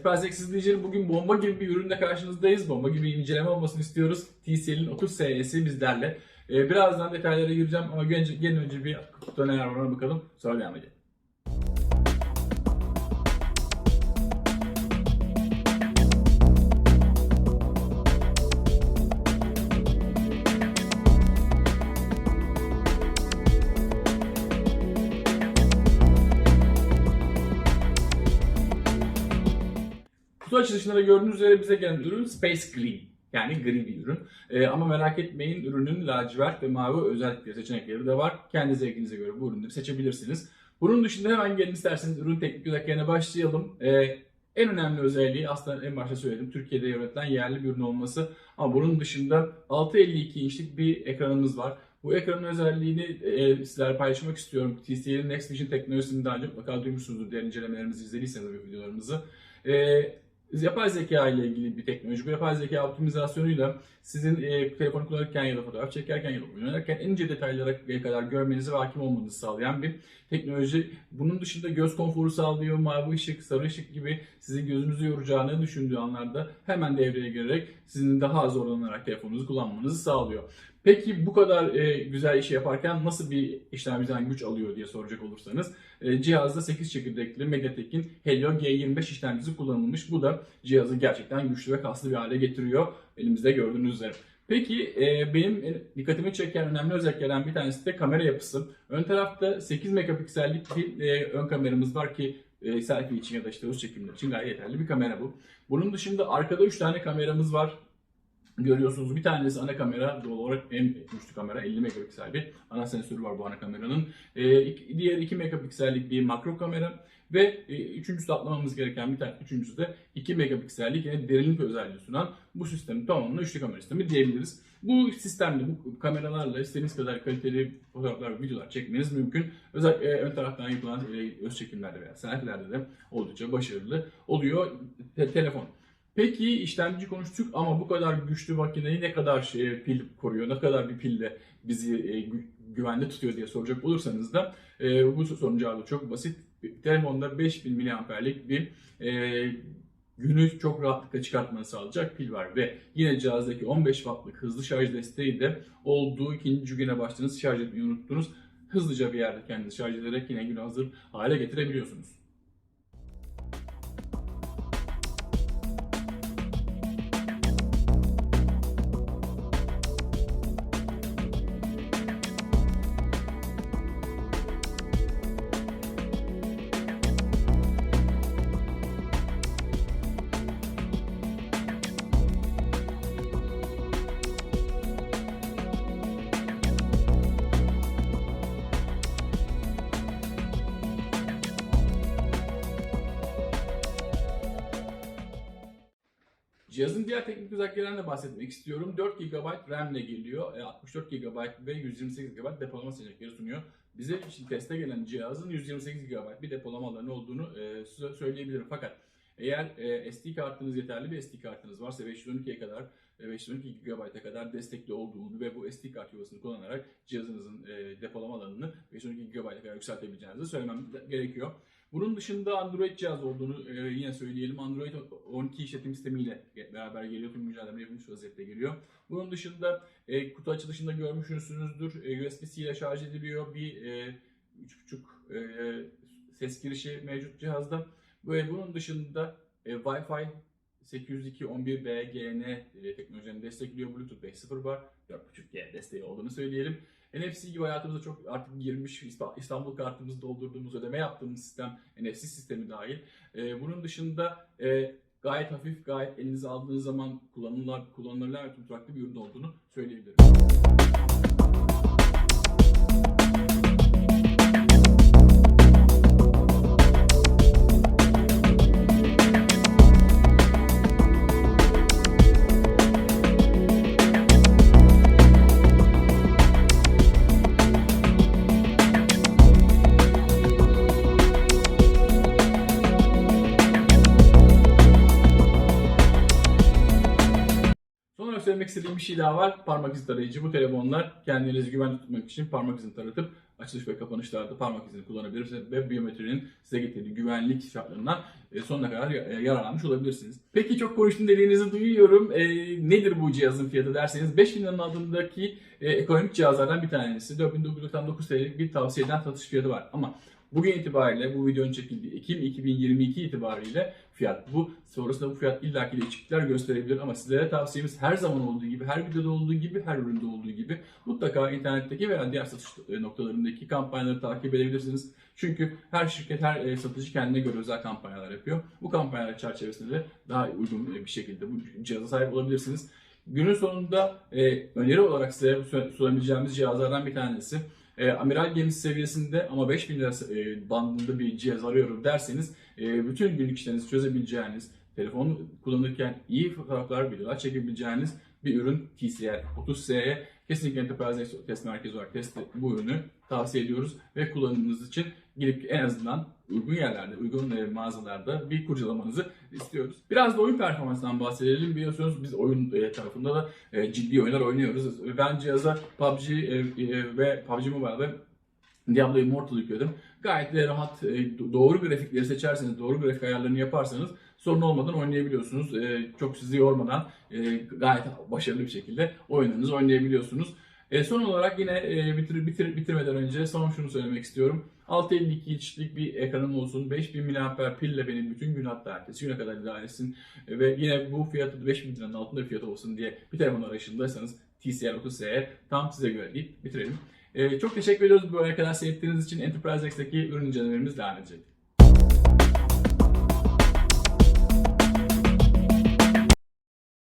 Enterprise Access bugün bomba gibi bir ürünle karşınızdayız. Bomba gibi bir inceleme olmasını istiyoruz. TCL'in 30 SE'si bizlerle. Ee, birazdan detaylara gireceğim ama gelin önce bir kutuda neler var ona bakalım. Sonra devam edelim. Açılışında da gördüğünüz üzere bize gelen ürün Space Green. Yani gri bir ürün. Ee, ama merak etmeyin ürünün lacivert ve mavi özellikleri, seçenekleri de var. Kendi zevkinize göre bu ürünleri seçebilirsiniz. Bunun dışında hemen gelin isterseniz ürün teknik özelliklerine başlayalım. Ee, en önemli özelliği aslında en başta söyledim. Türkiye'de üretilen yerli bir ürün olması. Ama bunun dışında 6.52 inçlik bir ekranımız var. Bu ekranın özelliğini e, sizlerle paylaşmak istiyorum. TCL'in Next Vision teknolojisini daha önce mutlaka duymuşsunuzdur. Diğer incelemelerimizi izlediyseniz videolarımızı. E, yapay zeka ile ilgili bir teknoloji. Bu yapay zeka optimizasyonuyla sizin e, telefonu kullanırken ya da fotoğraf çekerken ya da oynarken en ince detaylara kadar görmenizi ve hakim olmanızı sağlayan bir teknoloji. Bunun dışında göz konforu sağlıyor. Mavi ışık, sarı ışık gibi sizin gözünüzü yoracağını düşündüğü anlarda hemen devreye girerek sizin daha az zorlanarak telefonunuzu kullanmanızı sağlıyor. Peki bu kadar e, güzel işi yaparken nasıl bir işlemciden güç alıyor diye soracak olursanız e, cihazda 8 çekirdekli MediaTek'in Helio G25 işlemcisi kullanılmış. Bu da cihazı gerçekten güçlü ve kaslı bir hale getiriyor elimizde gördüğünüz üzere. Peki e, benim dikkatimi çeken önemli özelliklerden bir tanesi de kamera yapısı. Ön tarafta 8 megapiksellik bir e, ön kameramız var ki e, selfie için ya da işte öz çekimler için gayet yeterli bir kamera bu. Bunun dışında arkada 3 tane kameramız var görüyorsunuz. Bir tanesi ana kamera, doğal olarak en güçlü kamera 50 megapiksel bir ana sensörü var bu ana kameranın. Ee, iki- diğer 2 megapiksellik bir makro kamera ve e, üçüncüsü atlamamız gereken bir tane üçüncüsü de 2 megapiksellik yine derinlik özelliği sunan bu sistemin tamamına üçlü kamera sistemi diyebiliriz. Bu sistemle, bu kameralarla istediğiniz kadar kaliteli fotoğraflar videolar çekmeniz mümkün. Özellikle ön taraftan yapılan e, öz çekimlerde veya selfielerde de oldukça başarılı oluyor te- telefon. Peki işlemci konuştuk ama bu kadar güçlü makineyi ne kadar şey, pil koruyor, ne kadar bir pille bizi e, gü- güvende tutuyor diye soracak olursanız da e, bu sorunun cevabı çok basit. Telefonda 5000 mAh'lik bir e, günü çok rahatlıkla çıkartmanı sağlayacak pil var ve yine cihazdaki 15 wattlık hızlı şarj desteği de olduğu ikinci güne başladınız şarj etmeyi unuttunuz. Hızlıca bir yerde kendinizi şarj ederek yine günü hazır hale getirebiliyorsunuz. Cihazın diğer teknik özelliklerinden de bahsetmek istiyorum. 4 GB RAM ile geliyor. E, 64 GB ve 128 GB depolama seçenekleri sunuyor. Bize için teste gelen cihazın 128 GB bir depolama alanı olduğunu e, size söyleyebilirim. Fakat eğer e, SD kartınız yeterli bir SD kartınız varsa 512'ye kadar e, 512 GB'a kadar destekli olduğunu ve bu SD kart yuvasını kullanarak cihazınızın e, depolama alanını 512 GB'a kadar yükseltebileceğinizi söylemem gerekiyor. Bunun dışında Android cihaz olduğunu e, yine söyleyelim. Android 12 işletim sistemiyle beraber geliyor. Tüm mücadele yapılmış vaziyette geliyor. Bunun dışında e, kutu açılışında görmüşsünüzdür. E, USB-C ile şarj ediliyor. Bir e, 3.5 e, ses girişi mevcut cihazda. Ve bunun dışında e, Wi-Fi 802.11bgn e, teknolojilerini destekliyor. Bluetooth 5.0 var. 4.5G desteği olduğunu söyleyelim. NFC gibi hayatımıza çok artık girmiş İsta- İstanbul kartımızı doldurduğumuz ödeme yaptığımız sistem NFC sistemi dahil. Ee, bunun dışında e, gayet hafif, gayet elinize aldığınız zaman kullanılır, kullanılabilir ve tutaklı bir ürün olduğunu söyleyebilirim. İstediğim bir şey daha var. Parmak izi tarayıcı. Bu telefonlar kendinizi güvende tutmak için parmak izini taratıp açılış ve kapanışlarda parmak izini kullanabilirsiniz ve biyometrinin size getirdiği güvenlik şartlarından e, sonuna kadar e, yararlanmış olabilirsiniz. Peki çok konuştum dediğinizi duyuyorum. E, nedir bu cihazın fiyatı derseniz 5000 liranın altındaki e, ekonomik cihazlardan bir tanesi. 4999 TL'lik bir tavsiye eden satış fiyatı var. Ama bugün itibariyle bu videonun çekildiği Ekim 2022 itibariyle fiyat bu. Sonrasında bu fiyat illaki değişiklikler gösterebilir ama sizlere tavsiyemiz her zaman olduğu gibi, her videoda olduğu gibi, her üründe olduğu gibi mutlaka internetteki veya diğer satış e, noktalarındaki kampanyaları takip edebilirsiniz. Çünkü her şirket, her e, satıcı kendine göre özel kampanyalar yapıyor. Bu kampanyalar çerçevesinde de daha uygun e, bir şekilde bu cihaza sahip olabilirsiniz. Günün sonunda e, öneri olarak size su- sunabileceğimiz cihazlardan bir tanesi. E, amiral gemisi seviyesinde ama 5000 lira e, bandında bir cihaz arıyorum derseniz e, bütün günlük işlerinizi çözebileceğiniz, telefon kullanırken iyi fotoğraflar, videolar çekebileceğiniz bir ürün TCL 30S'ye kesinlikle Enterprise Test Merkezi olarak test bu ürünü tavsiye ediyoruz ve kullanımınız için gidip en azından uygun yerlerde, uygun e, mağazalarda bir kurcalamanızı istiyoruz. Biraz da oyun performansından bahsedelim. Biliyorsunuz biz oyun e, tarafında da e, ciddi oyunlar oynuyoruz. Ben cihaza PUBG ve PUBG Mobile ve Diablo Immortal yükledim. Gayet de rahat, e, do- doğru grafikleri seçerseniz, doğru grafik ayarlarını yaparsanız sorun olmadan oynayabiliyorsunuz. E, Çok sizi yormadan e, gayet başarılı bir şekilde oyunlarınızı oynayabiliyorsunuz. E, son olarak yine e, bitir, bitir, bitirmeden önce son şunu söylemek istiyorum. 652 inçlik bir ekranım olsun. 5000 mAh pille beni bütün gün hatta ertesi güne kadar idare etsin. E, ve yine bu fiyatı 5000 liranın altında bir fiyat olsun diye bir telefon arayışındaysanız TCL 30S'ye tam size göre deyip bitirelim. E, çok teşekkür ediyoruz buraya kadar seyrettiğiniz için Enterprise X'teki ürün incelemelerimiz devam edecek.